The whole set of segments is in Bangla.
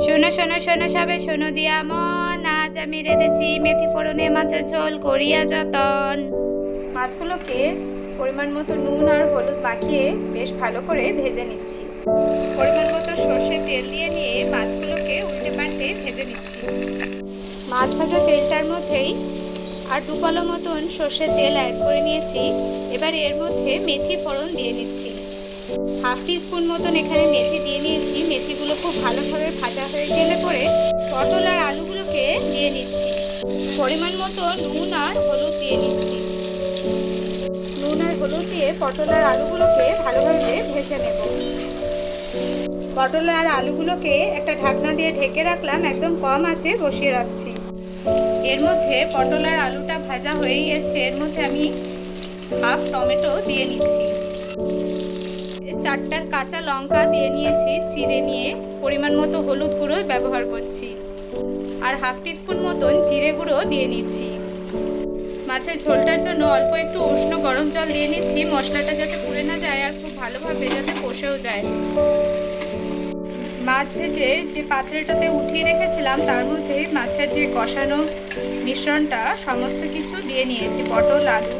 শোনো শোনো শোনো সবে, শোনো দিয়া মন। আজ আমি রেঁধেছি মেথি ফোড়নে মাছের ঝোল, করিয়া যতন। মাছগুলোকে পরিমাণ মতো নুন আর হলুদ মাখিয়ে বেশ ভালো করে ভেজে নিচ্ছি। পরিমাণ মতো সর্ষে তেল দিয়ে নিয়ে মাছগুলোকে উল্টে পাল্টে ভেজে নিচ্ছি। মাছ ভাজা তেলটার মধ্যেই আর দুপালো মতন সর্ষের তেল অ্যাড করে নিয়েছি। এবার এর মধ্যে মেথি ফোড়ন দিয়ে নিচ্ছি হাফ টি স্পুন মতন এখানে মেথি দিয়ে নিয়েছি। মেথিগুলো খুব ভালোভাবে ভাজা হয়ে গেলে পরে পটল আর আলুগুলোকে দিয়ে নিচ্ছি। পরিমাণ মতো নুন আর হলুদ দিয়ে নিচ্ছি। নুন আর হলুদ দিয়ে পটল আর আলুগুলোকে ভালোভাবে ভেজে নেব। পটল আর আলুগুলোকে একটা ঢাকনা দিয়ে ঢেকে রাখলাম, একদম কম আছে, বসিয়ে রাখছি। এর মধ্যে পটল আর আলুটা ভাজা হয়েই এসছে। এর মধ্যে আমি হাফ টমেটো দিয়ে নিচ্ছি। চারটার কাঁচা লঙ্কা দিয়ে নিয়েছি চিড়ে নিয়ে পরিমাণ মতো হলুদ গুঁড়ো ব্যবহার করছি। আর হাফ টিস্পুন মতন জিরে গুঁড়ো দিয়ে নিচ্ছি। মাছের ঝোলটার জন্য অল্প একটু উষ্ণ গরম জল দিয়ে নিচ্ছি, মশলাটা যাতে পুড়ে না যায় আর খুব ভালোভাবে যাতে কষেও যায়। মাছ ভেজে যে পাত্রটাতে উঠিয়ে রেখেছিলাম, তার মধ্যে মাছের যে কষানো মিশ্রণটা, সমস্ত কিছু দিয়ে নিয়েছি। পটল, আলু,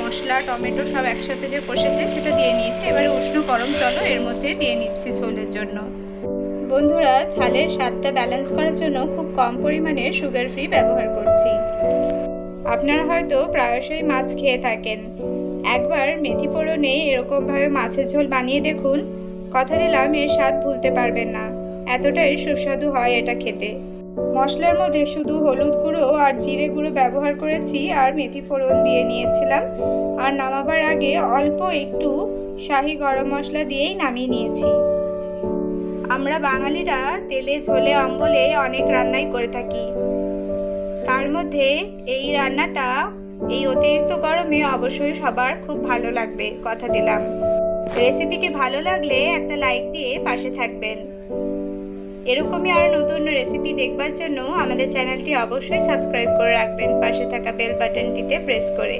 মশলা, টমেটো সব একসাথে যে কষেছে, সেটা দিয়ে নিয়েছি। গরম জলও এর মধ্যে দিয়ে নিচ্ছি ঝোলের জন্য। বন্ধুরা, ঝালের স্বাদটা ব্যালেন্স করার জন্য খুব কম পরিমাণে সুগার ফ্রি ব্যবহার করছি। আপনারা হয়তো প্রায়শই মাছ খেয়ে থাকেন। একবার মেথি ফোড়নে এরকমভাবে মাছের ঝোল বানিয়ে দেখুন, কথা দিলাম এর স্বাদ ভুলতে পারবেন না। এতটাই সুস্বাদু হয় এটা খেতে। মশলার মধ্যে শুধু হলুদ গুঁড়ো আর জিরে গুঁড়ো ব্যবহার করেছি আর মেথি ফোড়ন দিয়ে নিয়েছিলাম। আর নামাবার আগে অল্প একটু শাহি গরম মশলা দিয়েই নামিয়ে নিয়েছি। আমরা বাঙালিরা তেলে ঝোলে অম্বলে অনেক রান্নাই করে থাকি। তার মধ্যে এই রান্নাটা এই অতিরিক্ত গরমে অবশ্যই সবার খুব ভালো লাগবে, কথা দিলাম। রেসিপিটি ভালো লাগলে একটা লাইক দিয়ে পাশে থাকবেন। এরকমই আরও নতুন রেসিপি দেখবার জন্য আমাদের চ্যানেলটি অবশ্যই সাবস্ক্রাইব করে রাখবেন, পাশে থাকা বেল বাটনটিতে প্রেস করে।